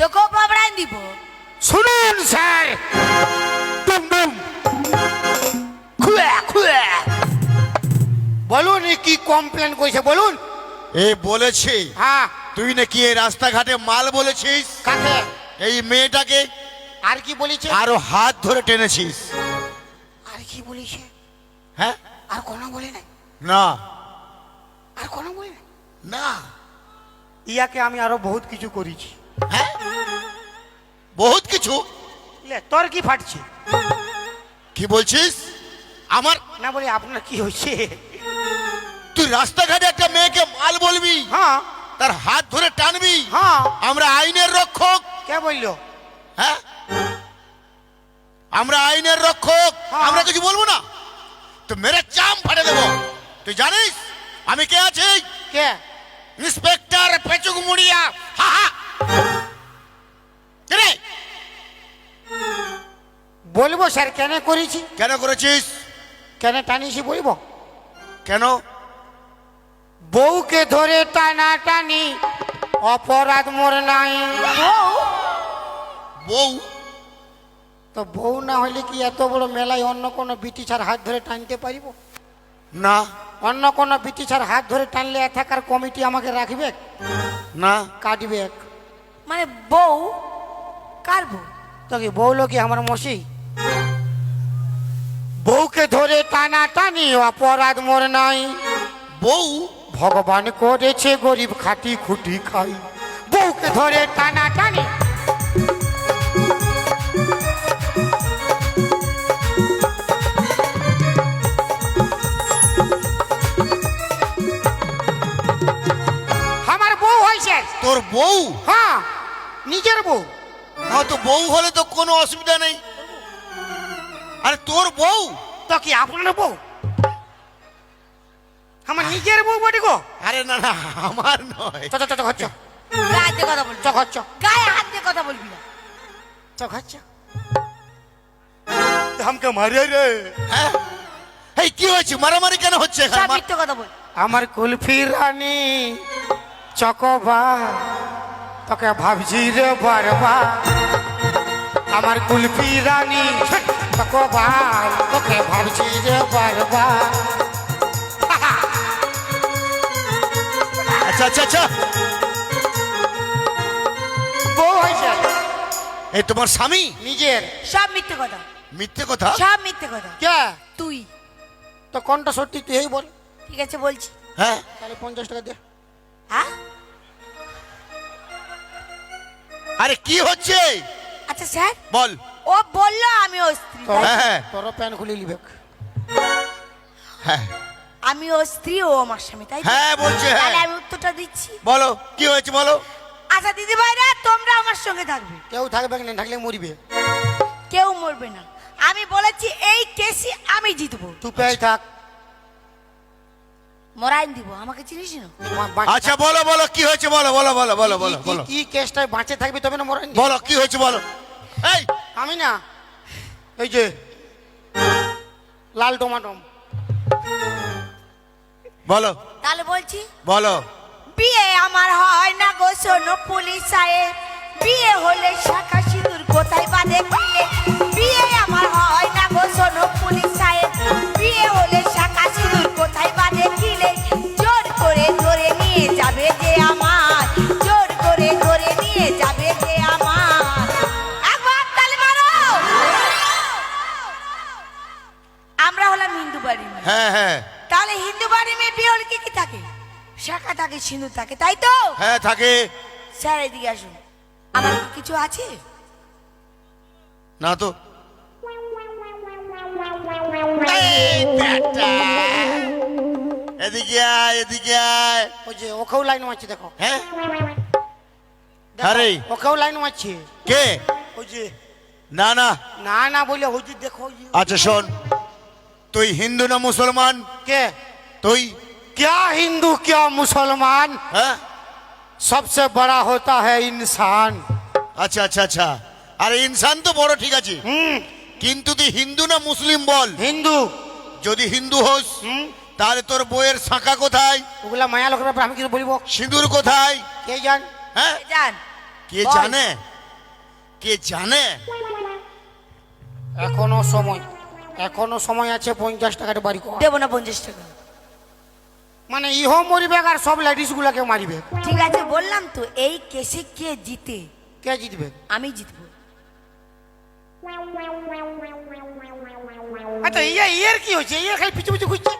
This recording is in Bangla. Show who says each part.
Speaker 1: তোকেও পাবড়াই দিব।
Speaker 2: শুনুন স্যার। ডুম ডুম খুয়া খুয়া। বলুন এ কি কমপ্লেন করেছে বলুন।
Speaker 3: এ বলেছে
Speaker 2: হ্যাঁ।
Speaker 3: তুই নাকি এই রাস্তাঘাটে মাল বলেছিস?
Speaker 2: কাকে?
Speaker 3: এই মেয়েটাকে?
Speaker 2: আর কি বলেছে?
Speaker 3: আরও হাত ধরে টেনেছিস।
Speaker 2: আর কি বলেছে?
Speaker 3: হ্যাঁ?
Speaker 2: আর কোনো বলে নাই?
Speaker 3: না।
Speaker 2: আর কোনো বলে নাই?
Speaker 3: না।
Speaker 2: ইয়াকে আমি আরও বহুত কিছু করেছি।
Speaker 3: হ্যাঁ বহুত কিছু
Speaker 2: লে, তোর কি ফাটছে
Speaker 3: কি বলছিস আমার
Speaker 2: না বলে আপনার কি হয়েছে
Speaker 3: তুই রাস্তাঘাটে একটা মেয়েকে মাল বলবি
Speaker 2: হ্যাঁ
Speaker 3: তার হাত ধরে টানবি
Speaker 2: হ্যাঁ
Speaker 3: আমরা আইনের রক্ষক
Speaker 2: কে বলল
Speaker 3: হ্যাঁ আমরা আইনের রক্ষক
Speaker 2: হ্যাঁ।
Speaker 3: আমরা কিছু বলব না তো মেরে চাম ফাটে দেবো তুই জানিস আমি কে আছি
Speaker 2: কে
Speaker 3: ইন্সপেক্টর পেচুক মুড়িয়া হা হা কে রে?
Speaker 2: বলব স্যার কেন করেছি?
Speaker 3: কেন করেছিস?
Speaker 2: কেন টানিছি বলব?
Speaker 3: কেন?
Speaker 2: বউকে ধরে টানা টানি অপরাধ মোর নাই।
Speaker 3: বউ?
Speaker 2: তো বউ না হলে কি এত বড় মেলায় অন্য কোনো বিটিছার হাত ধরে টানতে পারিব?
Speaker 3: না।
Speaker 2: অন্য কোনো বিটিছার হাত ধরে টানলে এথাকার কমিটি আমাকে রাখবে?
Speaker 3: না।
Speaker 2: কাটবে
Speaker 1: মানে বউ কার বউ?
Speaker 2: তো কি বউ লোক আমার মসি? বউকে ধরে টানা টানি অপরাধ মোর নাই।
Speaker 3: বউ
Speaker 2: ভগবান করেছে গরিব খাটি খুটি খাই। বউকে ধরে টানা টানি। আমার বউ হয়েছে।
Speaker 3: তোর বউ?
Speaker 2: হ্যাঁ। নিজের বউ।
Speaker 3: হ্যাঁ তো বউ হলে তো কোনো অসুবিধা নেই। আরে তোর বউ?
Speaker 2: তো কি আপনার বউ? আমার নিজের বউ বটে গো।
Speaker 3: আরে না না আমার নয়।
Speaker 2: চ চ চ হচ্ছ
Speaker 1: গায়ে হাত দিয়ে কথা বলবি।
Speaker 2: চ হচ্ছ
Speaker 1: গায়ে হাত দিয়ে কথা বলবি না।
Speaker 2: চ হচ্ছ আমাকে মারিয়ে রে।
Speaker 3: হ্যাঁ? এই কি হয়েছে? মারামারি কেন হচ্ছে এখানে?
Speaker 1: সব
Speaker 3: মা-
Speaker 1: কথা বল।
Speaker 2: আমার কুলফি রানী চকবা তোকে ভাবছি রে বারবা আমার কুলফি রানী চকবা তোকে ভাবছি রে বারবা
Speaker 3: আচ্ছা আচ্ছা আচ্ছা।
Speaker 2: বউ হয়েছে।
Speaker 3: এই তোমার স্বামী?
Speaker 2: নিজের।
Speaker 1: সব মিথ্যে কথা।
Speaker 3: মিথ্যে কথা?
Speaker 1: সব মিথ্যে কথা।
Speaker 2: কে?
Speaker 1: তুই।
Speaker 2: তো কোনটা সত্যি তুই এই বল।
Speaker 1: ঠিক আছে বলছি।
Speaker 3: হ্যাঁ।
Speaker 2: তাহলে পঞ্চাশ টাকা দে।
Speaker 1: হ্যাঁ?
Speaker 3: আরে কি হচ্ছে?
Speaker 1: আচ্ছা স্যার।
Speaker 3: বল।
Speaker 1: ও বলল আমি ও স্ত্রী তাই?
Speaker 3: হ্যাঁ
Speaker 2: তোর প্যান খুলে নিবে।
Speaker 3: হ্যাঁ।
Speaker 1: আমি ও স্ত্রী ও আমার স্বামী তাই?
Speaker 3: হ্যাঁ বলছে হ্যাঁ।
Speaker 1: তাহলে আমি উত্তরটা দিচ্ছি।
Speaker 3: বলো কি হয়েছে বলো?
Speaker 1: আচ্ছা দিদি ভাইরা তোমরা আমার সঙ্গে থাকবে।
Speaker 2: কেউ থাকবে না থাকলে মরবে।
Speaker 1: কেউ মরবে না। আমি বলেছি এই কেসই আমি জিতবো।
Speaker 2: তুই পেয়ে থাক।
Speaker 1: মরাইন দিব আমাকে চিনিস না?
Speaker 3: আচ্ছা বলো বলো কি হয়েছে বলো বলো বলো বলো বলো বলো
Speaker 2: কি- কি কেসটায় বাঁচে থাকবি তবে না মরেন
Speaker 3: বলো কি হয়েছে বলো। এই!
Speaker 2: আমি না এই যে লাল টমাটম
Speaker 3: বলো।
Speaker 1: তাহলে বলছি
Speaker 3: বলো।
Speaker 1: বিয়ে আমার হয় না গো শোনো পুলিশ সাহেব বিয়ে হলে শাখা সিঁদুর কোথায় বাঁধে বিয়ে হ্যাঁ।
Speaker 3: হ্যাঁ
Speaker 1: তাহলে হিন্দু বাড়ি মেয়ে বিয়ে হলে কি কি থাকে? শাখা থাকে সিঁদুর থাকে তাই তো?
Speaker 3: হ্যাঁ থাকে।
Speaker 1: স্যার এদিকে আসুন। আমার কি কিছু আছে?
Speaker 3: না তো। এদিকে আয় এদিকে আয়।
Speaker 2: ওই যে ওকেও লাইন মারছে দেখো।
Speaker 3: হ্যাঁ? আরে।
Speaker 2: ওকেও লাইন মারছে।
Speaker 3: কে?
Speaker 2: ওই যে
Speaker 3: না না।
Speaker 2: না না বলে হুজুর দেখো
Speaker 3: আচ্ছা শোন। তুই হিন্দু না মুসলমান
Speaker 2: কে
Speaker 3: তুই
Speaker 2: क्या हिंदू क्या मुसलमान
Speaker 3: হ্যাঁ
Speaker 2: सबसे बड़ा होता है इंसान
Speaker 3: আচ্ছা আচ্ছা আচ্ছা আরে ইনসান তো বড় ঠিক আছে
Speaker 2: हम्म
Speaker 3: কিন্তু তুই হিন্দু না মুসলিম বল
Speaker 2: हिंदू
Speaker 3: যদি হিন্দু হোস
Speaker 2: হুম
Speaker 3: তাহলে তোর বইয়ের শাঁখা কোথায়
Speaker 2: ওগুলা মায়া লোকের ব্যাপারে আমি কিছু বলবো
Speaker 3: সিঁদুর কোথায়
Speaker 2: কে জান
Speaker 3: হ্যাঁ
Speaker 1: জান
Speaker 3: কে
Speaker 1: বল।
Speaker 3: জানে কে জানে
Speaker 2: এখনো সময় এখনও সময় আছে পঞ্চাশ টাকার বাড়ি কর
Speaker 1: দেবো না পঞ্চাশ টাকা।
Speaker 2: মানে ইহো মরিবে আর সব লেডিস গুলাকে মারিবে।
Speaker 1: ঠিক আছে বললাম তো এই কেসে কে জিতে?
Speaker 2: কে জিতবে?
Speaker 1: আমি জিতবো।
Speaker 2: আচ্ছা ইয়ে ইয়ের কি হচ্ছে ইয়ে খালি পিছু পিছু ঘুরছে